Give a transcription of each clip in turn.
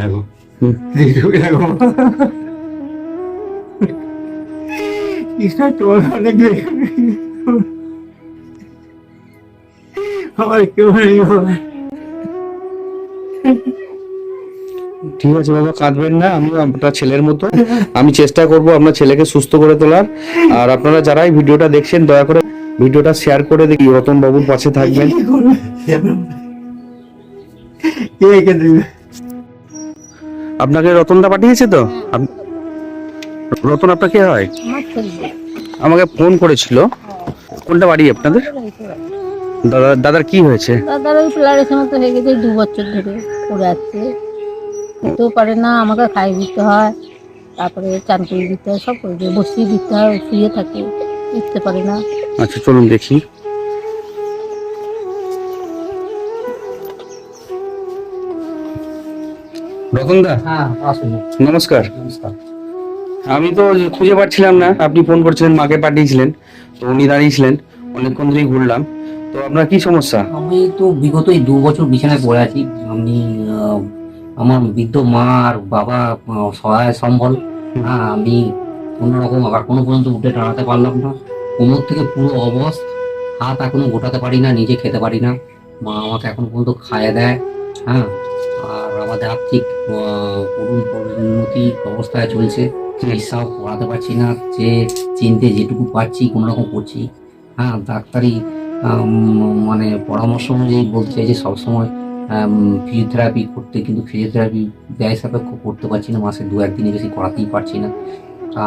থাকো হুম। সুখে থাকো ঈশ্বর তোমার অনেক আমার কেউ নেই বাবা। ঠিক আছে বাবা কাঁদবেন না আমি আপনার ছেলের মতো। আমি চেষ্টা করব আপনার ছেলেকে সুস্থ করে তোলার। আর আপনারা যারাই ভিডিওটা দেখছেন দয়া করে ভিডিওটা শেয়ার করে দেখি রতন বাবুর পাশে থাকবেন। কি? কে রেখে দেবে? আপনাকে রতনদা পাঠিয়েছে তো? রতন আপনার আপনাকে হয়? আমাকে ফোন করেছিল। কোনটা বাড়ি আপনাদের? দাদা দাদার কি হয়েছে? দাদার ওই প্লারেশন তো হয়ে গেছে দু বছর ধরে পড়ে আছে। খেতেও পারে না আমাকে খাইয়ে দিতে হয় তারপরে চান করে দিতে হয় সব করে দিয়ে বসিয়ে দিতে হয় শুয়ে থাকে উঠতে পারে না। আচ্ছা চলুন দেখি। রতনদা? হ্যাঁ আসুন। নমস্কার। নমস্কার। আমি তো খুঁজে পাচ্ছিলাম না আপনি ফোন করছিলেন মাকে পাঠিয়েছিলেন তো উনি দাঁড়িয়েছিলেন অনেকক্ষণ ধরেই ঘুরলাম। তো আপনার কি সমস্যা? আমি তো বিগত এই দু বছর বিছানায় পড়ে আছি। আমি আমার বৃদ্ধ মা আর বাবা সহায় সম্বল। হ্যাঁ আমি কোনো রকম আবার কোনো পর্যন্ত উঠে দাঁড়াতে পারলাম না। কোমর থেকে পুরো অবস হাত এখনও গোটাতে পারি না নিজে খেতে পারি না। মা আমাকে এখন পর্যন্ত খাইয়ে দেয়। হ্যাঁ আমাদের আর্থিক পরিণতি অবস্থায় চলছে। চিকিৎসাও করাতে পারছি না, যে চিনতে যেটুকু পারছি কোনো রকম করছি। হ্যাঁ ডাক্তারি মানে পরামর্শ অনুযায়ী চাই যে সবসময় ফিজিওথেরাপি করতে, কিন্তু ফিজিওথেরাপি ব্যয় সাপেক্ষ করতে পারছি না, মাসে দু একদিনে বেশি করাতেই পারছি না।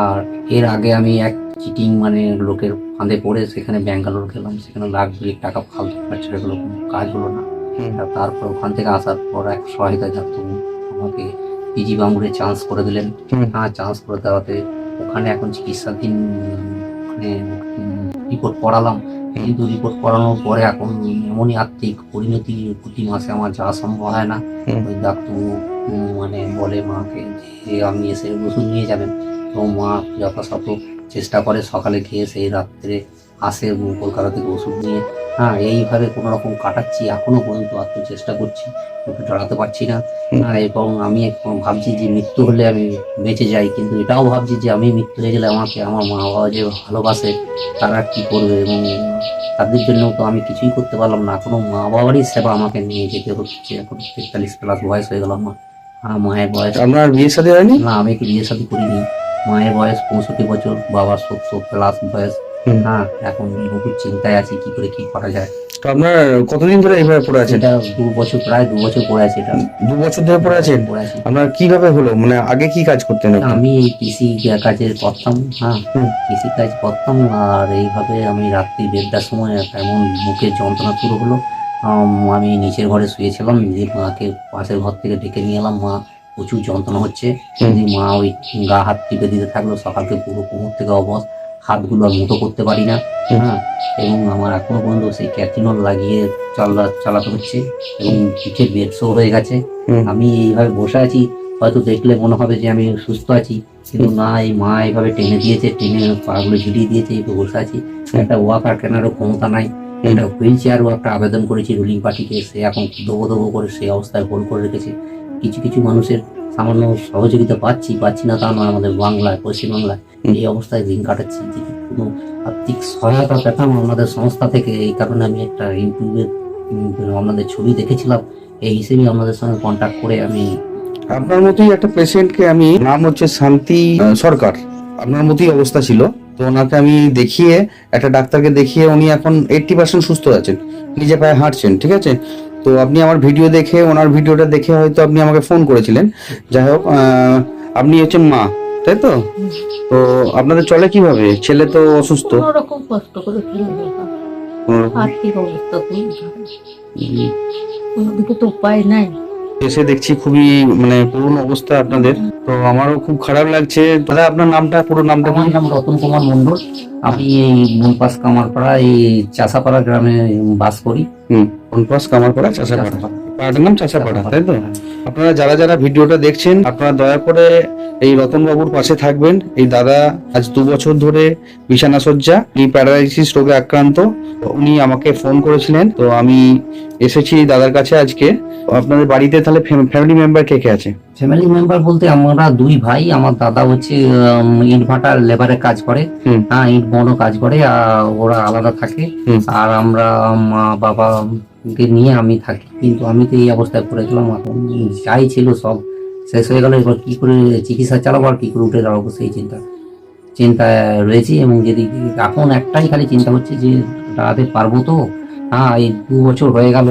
আর এর আগে আমি এক চিটিং মানে লোকের ফাঁদে পড়ে সেখানে ব্যাঙ্গালোর গেলাম, সেখানে লাখ টাকা ফালতু খরচা হয়ে গেলো, কোনো কাজ হলো না। আর তারপর ওখান থেকে আসার পর এক সহায়তা যাত্রা আমাকে পিজি বাঙ্গুরে চান্স করে দিলেন। হ্যাঁ চান্স করে দেওয়াতে ওখানে এখন চিকিৎসাধীন ওখানে রিপোর্ট করালাম। কিন্তু রিপোর্ট করানোর পরে এখন এমনই আর্থিক পরিণতি প্রতি মাসে আমার যাওয়া সম্ভব হয় না। ওই ডাক্তার মানে বলে মাকে যে আপনি এসে ওষুধ নিয়ে যাবেন। তো মা যথাসাধ্য চেষ্টা করে সকালে খেয়ে সেই রাত্রে আসে কলকাতা থেকে ওষুধ নিয়ে হ্যাঁ এইভাবে কোনো রকম কাটাচ্ছি এখনও পর্যন্ত আত্ম চেষ্টা করছি ওকে দাঁড়াতে পারছি না। হ্যাঁ, এবং আমি ভাবছি যে মৃত্যু হলে আমি বেঁচে যাই কিন্তু এটাও ভাবছি যে আমি মৃত্যু হয়ে গেলে আমাকে আমার মা বাবা যে ভালোবাসে তারা কি করবে? এবং তাদের জন্য তো আমি কিছুই করতে পারলাম না। কোনো মা বাবারই সেবা আমাকে নিয়ে যেতে হচ্ছে। এখন তেতাল্লিশ প্লাস বয়স হয়ে গেল আমার। আর মায়ের বয়স আপনার বিয়ে সাথে হয়নি? না আমি একটু বিয়ে সাথে করিনি। মায়ের বয়স পঁয়ষট্টি বছর বাবার সত্তর প্লাস বয়স। হ্যাঁ এখন বহু চিন্তায় আছি কি করে কি করা যায়। তো আপনার কতদিন ধরে এইভাবে পড়ে আছেন? এটা দু বছর প্রায় দু বছর পরে আছে এটা। দু বছর ধরে পড়ে আছেন? পড়ে আছি। আপনার কীভাবে হলো? মানে আগে কি কাজ করতেন আমি কৃষি কাজের করতাম হ্যাঁ। কৃষি কাজ করতাম আর এইভাবে আমি রাত্রি দেড়টার সময় এমন বুকের যন্ত্রণা শুরু হলো। আমি নিচের ঘরে শুয়েছিলাম যে মাকে পাশের ঘর থেকে ডেকে নিয়ে এলাম মা প্রচুর যন্ত্রণা হচ্ছে। মা ওই গা হাত টিপে দিতে থাকল সকালকে পুরো কোমর থেকে অবস হাতগুলো আর মুঠো করতে পারি না। হ্যাঁ। এবং আমার এখনও পর্যন্ত সেই ক্যাথিনল লাগিয়ে চালা চালাতে হচ্ছে এবং পিঠে বেড শো হয়ে গেছে। আমি এইভাবে বসে আছি হয়তো দেখলে মনে হবে যে আমি সুস্থ আছি কিন্তু না এই মা এইভাবে টেনে দিয়েছে টেনে পাগুলো ঝুলিয়ে দিয়েছে এই তো বসে আছি। একটা ওয়াকার কেনারও ক্ষমতা নাই। একটা হুইল চেয়ারও একটা আবেদন করেছি রুলিং পার্টিকে সে এখন দেবো দেবো করে সেই অবস্থায় হোল করে রেখেছে। কিছু কিছু মানুষের সামান্য সহযোগিতা পাচ্ছি পাচ্ছি না তা নয়, আমাদের বাংলায়, পশ্চিমবাংলায় এই অবস্থায় দিন কাটাচ্ছি। যদি কোনো আর্থিক সহায়তা পেতাম আমাদের সংস্থা থেকে, এই কারণে আমি একটা ইউটিউবে আপনাদের ছবি দেখেছিলাম, এই হিসেবে আপনাদের সঙ্গে কন্ট্যাক্ট করে আমি আপনার মতোই একটা পেশেন্টকে আমি, নাম হচ্ছে শান্তি সরকার। আপনার মতোই অবস্থা ছিল। তো ওনাকে আমি দেখিয়ে, একটা ডাক্তারকে দেখিয়ে উনি এখন এইটটি পার্সেন্ট সুস্থ আছেন। নিজে পায়ে হাঁটছেন, ঠিক আছে? তো আপনি আমার ভিডিও দেখে ওনার ভিডিওটা দেখে হয়তো আপনি আমাকে ফোন করেছিলেন। যাই হোক আপনি হচ্ছেন মা তাই তো? তো আপনাদের চলে কীভাবে? ছেলে তো অসুস্থ। কষ্ট করে। আর্থিক অবস্থা তো উপায় নাই। এসে দেখছি খুবই মানে করুণ অবস্থা আপনাদের। তো আমারও খুব খারাপ লাগছে। দাদা আপনার নামটা পুরো নামটা আমার নাম রতন কুমার মন্ডল আমি এই মনপাস কামারপাড়া এই চাষাপাড়া গ্রামে বাস করি। হুম কোন কামারপাড়া চাষাপাড়া। পাড়াটার নাম চাচাপাড়া তাই তো? আপনারা যারা যারা ভিডিওটা দেখছেন আপনারা দয়া করে এই রতন বাবুর পাশে থাকবেন। এই দাদা আজ দু বছর ধরে বিছানা সজ্জা এই প্যারালাইসিস রোগে আক্রান্ত। উনি আমাকে ফোন করেছিলেন তো আমি এসেছি দাদার কাছে আজকে। আপনাদের বাড়িতে তাহলে ফ্যামিলি মেম্বার কে কে আছে? ফ্যামিলি মেম্বার বলতে আমরা দুই ভাই আমার দাদা হচ্ছে ইনভার্টার লেবারে কাজ করে। হ্যাঁ ইট বড় কাজ করে আর ওরা আলাদা থাকে। আর আমরা মা বাবা নিয়ে আমি থাকি। কিন্তু আমি তো এই অবস্থায় পড়েছিলাম এখন যাই ছিল সব শেষ হয়ে গেল এবার কী করে চিকিৎসা চালাবো আর কী করে উঠে দাঁড়াবো সেই চিন্তা। চিন্তায় রয়েছি এবং যদি এখন একটাই খালি চিন্তা হচ্ছে যে দাঁড়াতে পারব তো? হ্যাঁ এই দু বছর হয়ে গেল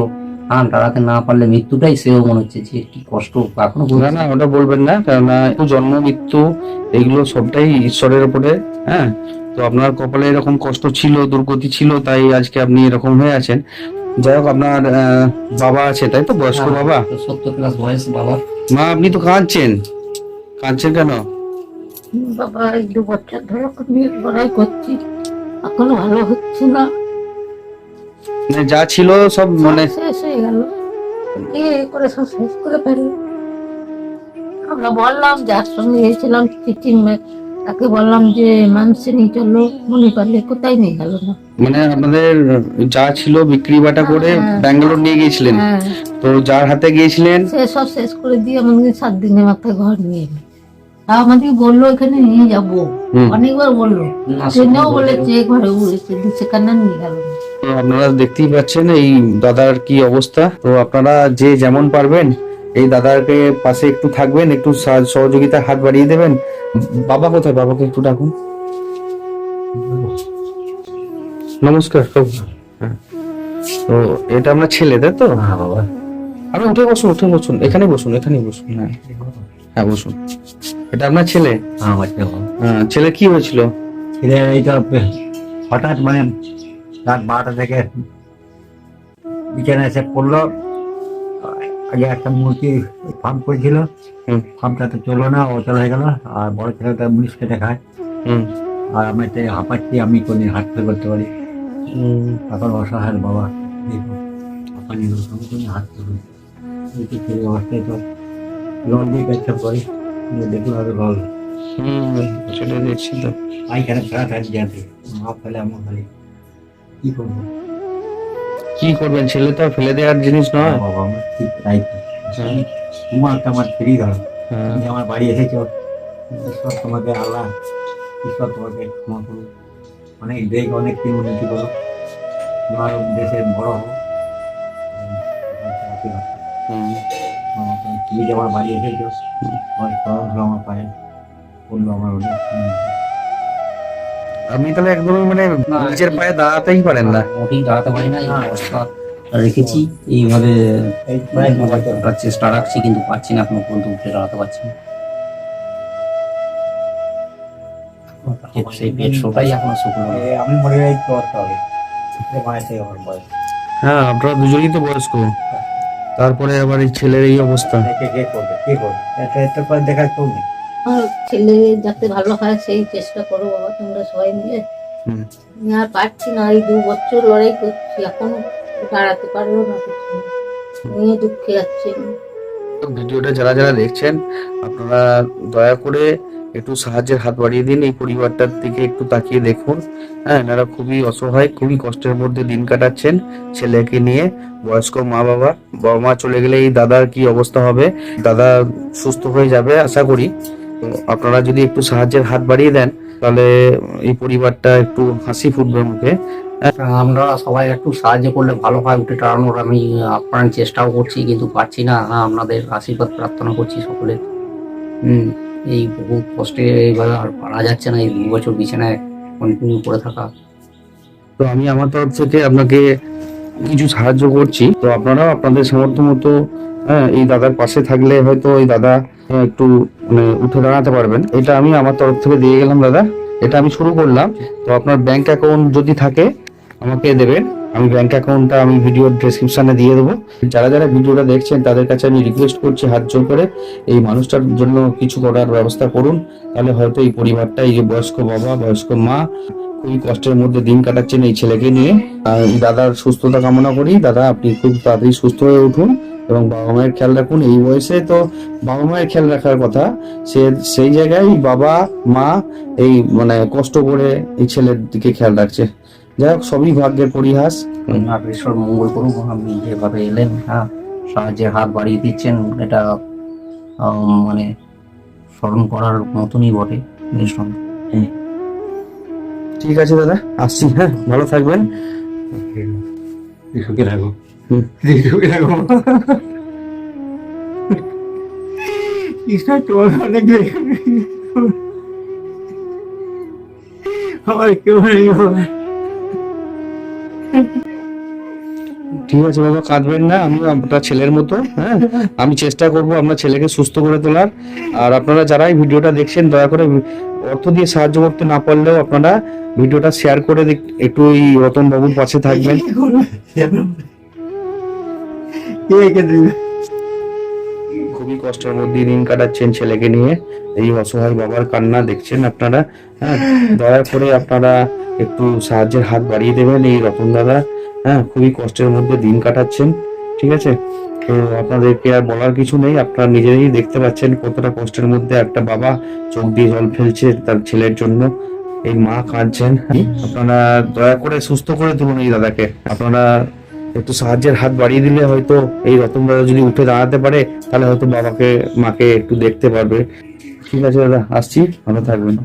হ্যাঁ দাঁড়াতে না পারলে মৃত্যুটাই সেও মনে হচ্ছে যে কি কষ্ট এখনও না না ওটা বলবেন না কেননা জন্ম মৃত্যু এগুলো সবটাই ঈশ্বরের উপরে হ্যাঁ? তো আপনার কপালে এরকম কষ্ট ছিল দুর্গতি ছিল তাই আজকে আপনি এরকম হয়ে আছেন। যাই হোক আপনার আহ, বাবা আছে তাই তো? বয়স্ক বাবা? সত্তর প্লাস বয়স বাবা। মা আপনি তো কাঁদছেন। কাঁদছেন কেন? বাবা এই দু বছর ধরে লড়াই করছি। এখনও ভালো হচ্ছে না। মানে যা ছিল সব মানে সব শেষ হয়ে গেল। এ করে সব শেষ করে ফেলল আমরা বললাম যার সঙ্গে গেছিলাম টিচিং তাকে বললাম যে মানুষে নিয়ে চলো মনে পারলে কোথায় নিয়ে গেল না? মানে আপনাদের যা ছিল বিক্রি বাটা করে হ্যাঁ। ব্যাঙ্গালোর নিয়ে গিয়েছিলেন। হ্যাঁ। তো যার হাতে গিয়েছিলেন? সে সব শেষ করে দিয়ে আমাদের সাত দিনের মাথায় ঘর নিয়ে এলো। তাও আমাদের বলল এখানে নিয়ে যাব। অনেকবার বলল। ট্রেনেও বলেছে ঘরে উড়েছে সেখানে নিয়ে গেল না। আপনারা দেখতেই পাচ্ছেন এই দাদার কি অবস্থা? তো আপনারা যে যেমন পারবেন এই দাদাকে পাশে একটু থাকবেন একটু সাহায্য- সহযোগিতা হাত বাড়িয়ে দেবেন। বাবা কোথায়? বাবাকে একটু ডাকুন। নমস্কার। হ্যাঁ। তো এটা আপনার ছেলে তাই তো? হ্যাঁ বাবা। আপনি উঠে বসুন উঠে বসুন। এখানে বসুন এখানেই বসুন। হ্যাঁ। হ্যাঁ বসুন। এটা আপনার ছেলে? হ্যাঁ হ্যাঁ ছেলে কি হয়েছিল? ছেলে এইটা হঠাৎ মানে রাত বারোটা থেকে বিছানায় এসে পড়ল। আগে একটা মূর্তি ফার্ম করেছিল। ফার্মটা তো চলো না ও চলে গেল। আর বড় ছেলেটা মুনিশকে দেখায়। হুম। আর আমি তো হাঁপাচ্ছি আমি কোনদিন হাঁটতে করতে পারি। এখন অসহায় বাবা হাঁপানি আমি কোনদিন হাঁটতে পারি ছেলে অবস্থায় তো লোন দিয়ে কাজটা করি দেখুন আরও ভালো দেখছি তো পাইখানে ফেরা থাকি যাতে মা ফেলে আমার খালি কি করব? কি করবেন? ছেলে তো ফেলে দেওয়ার জিনিস নয়। বাবা আমার ঠিক তাই তো। হ্যাঁ। তোমার তো আমার ফ্রি ধরো। হ্যাঁ। তুমি আমার বাড়ি এসেছ। ঈশ্বর তোমাকে আল্লাহ ঈশ্বর তোমাকে ক্ষমা করুন অনেক দেখ অনেক দিন উন্নতি করো তোমার দেশে বড় হো হুম। তুমি যে আমার বাড়ি এসেছ আমার স্মরণ হলো আমার পায়ে বলল আমার অনেক আপনি তাহলে একদমই মানে নিজের পায়ে দাঁড়াতেই পারেন না। মোটেই দাঁড়াতে পারি না এই অবস্থা। রেখেছি এইভাবে প্রায় ন বছর করার চেষ্টা রাখছি কিন্তু পারছি না এখনও পর্যন্ত উঠে দাঁড়াতে পারছি না। সেই পেট শোটাই এখনও শুকনো। আমি তো হবে। বয়স। হ্যাঁ আপনারা দুজনেই তো বয়স্ক। তারপরে আবার এই ছেলের এই অবস্থা। কে কে করবে? কে করবে? এটা এটা দেখার কেউ নেই। আর ছেলে যাতে ভালো হয় সেই চেষ্টা করো বাবা তোমরা সবাই মিলে। আমি আর পারছি না এই দু বছর লড়াই করছি এখনও দাঁড়াতে পারব না কিছু। নিয়ে দুঃখে যাচ্ছে ভিডিওটা যারা যারা দেখছেন আপনারা দয়া করে একটু সাহায্যের হাত বাড়িয়ে দিন এই পরিবারটার দিকে একটু তাকিয়ে দেখুন। হ্যাঁ এনারা খুবই অসহায় খুবই কষ্টের মধ্যে দিন কাটাচ্ছেন ছেলেকে নিয়ে। বয়স্ক মা বাবা বাবা মা চলে গেলে এই দাদার কি অবস্থা হবে? দাদা সুস্থ হয়ে যাবে আশা করি। আপনারা যদি একটু সাহায্যের হাত বাড়িয়ে দেন তাহলে এই পরিবারটা একটু হাসি ফুটবে মুখে। আমরা সবাই একটু সাহায্য করলে ভালো হয় উঠে দাঁড়ানোর আমি আপ্রাণ চেষ্টাও করছি কিন্তু পারছি না। হ্যাঁ আপনাদের আশীর্বাদ প্রার্থনা করছি সকলে হুম এই বহু কষ্টে এইভাবে আর পারা যাচ্ছে না এই দু বছর বিছানায় কন্টিনিউ করে থাকা। তো আমি আমার তরফ থেকে আপনাকে কিছু সাহায্য করছি। তো আপনারাও আপনাদের সামর্থ্য মতো হ্যাঁ এই দাদার পাশে থাকলে হয়তো এই দাদা আহ, একটু মানে উঠে দাঁড়াতে পারবেন। এটা আমি আমার তরফ থেকে দিয়ে গেলাম দাদা। এটা আমি শুরু করলাম। তো আপনার ব্যাংক অ্যাকাউন্ট যদি থাকে আমাকে দেবেন। আমি ব্যাংক অ্যাকাউন্টটা আমি ভিডিওর ডেসক্রিপশনে দিয়ে দেবো। যারা যারা ভিডিওটা দেখছেন তাদের কাছে আমি রিকোয়েস্ট করছি হাত জোর করে এই মানুষটার জন্য কিছু করার ব্যবস্থা করুন। তাহলে হয়তো এই পরিবারটা এই যে বয়স্ক বাবা বয়স্ক মা খুবই কষ্টের মধ্যে দিন কাটাচ্ছেন এই ছেলেকে নিয়ে। দাদার সুস্থতা কামনা করি। দাদা আপনি খুব তাড়াতাড়ি সুস্থ হয়ে উঠুন। এবং বাবা মায়ের খেয়াল রাখুন এই বয়সে তো বাবা মায়ের খেয়াল রাখার কথা। সে সেই জায়গায় বাবা মা এই মানে কষ্ট করে এই ছেলের দিকে খেয়াল রাখছে। যাই হোক সবই ভাগ্যের পরিহাস। আর ঈশ্বর মঙ্গল করুক আপনি যেভাবে এলেন হ্যাঁ সাহায্যের হাত বাড়িয়ে দিচ্ছেন এটা মানে স্মরণ করার মতনই বটে নিঃসন্দেহে। ঠিক আছে দাদা আসছি হ্যাঁ ভালো থাকবেন। সুখে থাকো অনেক আমার কেউ নেই। ঠিক আছে বাবা কাঁদবেন না আমি আপনার ছেলের মতো হ্যাঁ? আমি চেষ্টা করব আপনার ছেলেকে সুস্থ করে তোলার। আর আপনারা যারা এই ভিডিওটা দেখছেন দয়া করে অর্থ দিয়ে সাহায্য করতে না পারলেও আপনারা ভিডিওটা শেয়ার করে দেখ- একটু ওই রতন বাবুর পাশে থাকবেন। খুবই কষ্টের মধ্যে দিন কাটাচ্ছেন ছেলেকে নিয়ে। এই অসহায় বাবার কান্না দেখছেন আপনারা। হ্যাঁ দয়া করে আপনারা একটু সাহায্যের হাত বাড়িয়ে দেবেন এই রতন দাদা। হ্যাঁ খুবই কষ্টের মধ্যে দিন কাটাচ্ছেন, ঠিক আছে? তো আপনাদেরকে আর বলার কিছু নেই, আপনারা নিজেরাই দেখতে পাচ্ছেন কতটা কষ্টের মধ্যে একটা বাবা চোখ দিয়ে জল ফেলছে তার ছেলের জন্য। এই মা কাঁদছেন। আপনারা দয়া করে সুস্থ করে তুলুন এই দাদাকে। আপনারা একটু সাহায্যের হাত বাড়িয়ে দিলে হয়তো এই রতন দাদা যদি উঠে দাঁড়াতে পারে, তাহলে হয়তো বাবাকে, মাকে একটু দেখতে পারবে। ঠিক আছে দাদা, আসছি, ভালো থাকবেন।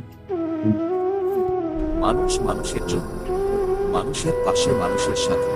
মানুষ মানুষের জন্য, মানুষের পাশে মানুষের সাথে।